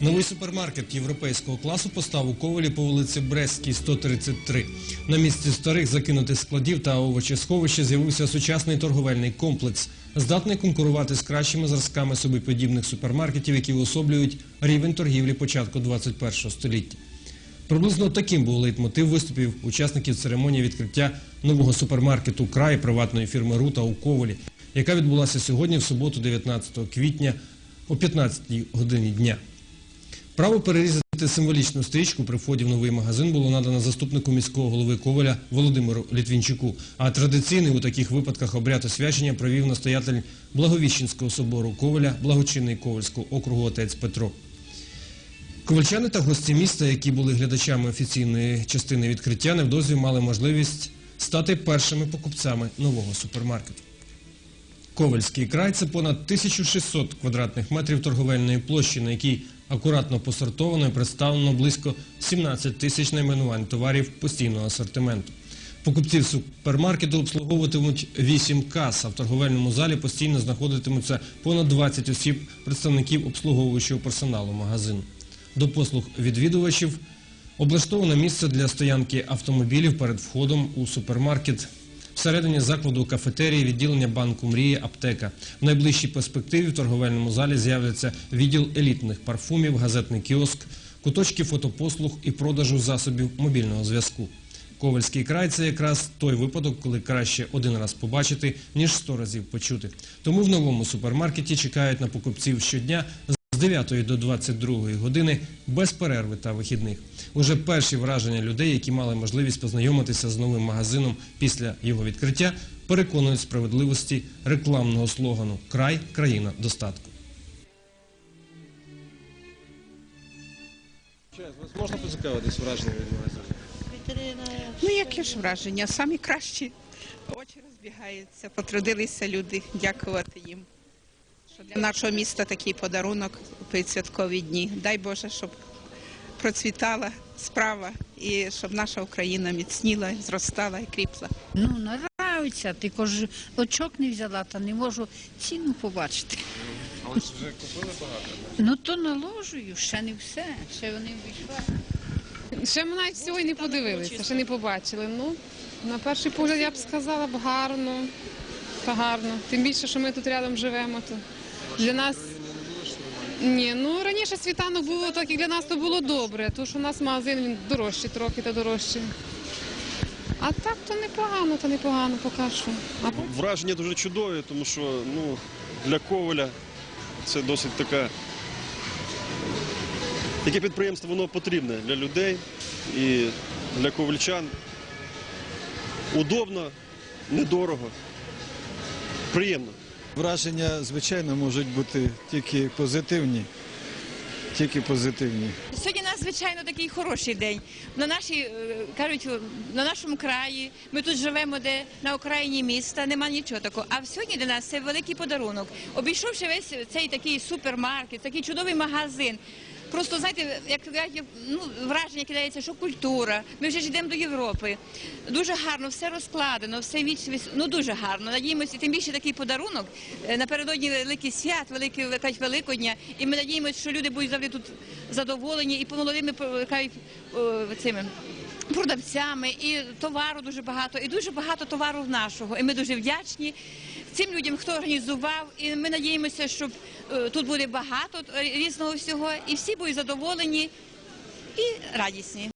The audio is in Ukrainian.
Новий супермаркет європейського класу постав у Ковелі по вулиці Брестській, 133. На місці старих закинутих складів та овочесховища з'явився сучасний торговельний комплекс, здатний конкурувати з кращими зразками собі подібних супермаркетів, які уособлюють рівень торгівлі початку 21 століття. Приблизно таким був лейтмотив виступів учасників церемонії відкриття нового супермаркету край приватної фірми Рута у Ковелі, яка відбулася сьогодні в суботу, 19 квітня о 15 годині дня. Право перерізати символічну стрічку при вході в новий магазин було надано заступнику міського голови Коваля Володимиру Літвінчуку. А традиційний у таких випадках обряд освячення провів настоятель Благовіщенського собору Коваля, благочинний Ковальського округу отець Петро. Ковальчани та гості міста, які були глядачами офіційної частини відкриття, невдовзі мали можливість стати першими покупцями нового супермаркету. Ковальський край це понад 1600 квадратних метрів торговельної площі, на якій акуратно посортовано і представлено близько 17 тисяч найменувань товарів постійного асортименту. Покупців супермаркету обслуговуватимуть 8 кас, а в торговельному залі постійно знаходитимуться понад 20 осіб, представників обслуговуючого персоналу магазину. До послуг відвідувачів облаштовано місце для стоянки автомобілів перед входом у супермаркет. Всередині закладу кафетерії, відділення банку «Мрії», аптека. В найближчій перспективі в торговельному залі з'являться відділ елітних парфумів, газетний кіоск, куточки фотопослуг і продажу засобів мобільного зв'язку. Ковальський край це якраз той випадок, коли краще один раз побачити, ніж сто разів почути. Тому в новому супермаркеті чекають на покупців щодня з 9 до 22 години без перерви та вихідних. Уже перші враження людей, які мали можливість познайомитися з новим магазином після його відкриття, переконують справедливості рекламного слогану Край країна достатку. Вас можна поцікавитись враження від магазину? Ну, які ж враження? Самі кращі. Очі розбігаються, потрудилися люди, дякувати їм. Що для нашого міста такий подарунок у передсвяткові дні. Дай Боже, щоб процвітала справа і щоб наша Україна міцніла, зростала і кріпла. Ну, нравиться, тільки ж очок не взяла, та не можу ціну побачити. Але ж вже купили багато. Ну то наложую, ще не все, ще вони вийшли. Ще ми навіть всього й не подивилися, ще не побачили. Ну, на перший погляд я б сказала б гарно та гарно. Тим більше, що ми тут рядом живемо, то для нас. Ні, ну раніше світанок було так, і для нас то було добре, тому що у нас магазин він дорожчий трохи та дорожчий. А так то непогано, то непогано поки що. А Враження дуже чудові, тому що ну, для Коваля це досить така. Таке підприємство воно потрібне для людей і для ковальчан. Удобно, недорого, приємно. Враження, звичайно, можуть бути тільки позитивні. Тільки позитивні. Сьогодні надзвичайно такий хороший день. На нашій е, кажуть, на нашому краї. Ми тут живемо, де на окраїні міста, нема нічого такого. А сьогодні для нас це великий подарунок. Обійшовши весь цей такий супермаркет, такий чудовий магазин. Просто знаєте, як ну, враження кидається, що культура. Ми вже ж йдемо до Європи. Дуже гарно, все розкладено, все віч, ну дуже гарно. Надіємося, тим більше такий подарунок е, напередодні великий свят, великий кажуть, Великодня. І ми надіємося, що люди будуть завжди тут задоволені і молодими кажуть, цими. Продавцями і товару дуже багато, і дуже багато товару нашого. І ми дуже вдячні цим людям, хто організував. І ми надіємося, що е, тут буде багато різного всього, і всі будуть задоволені і радісні.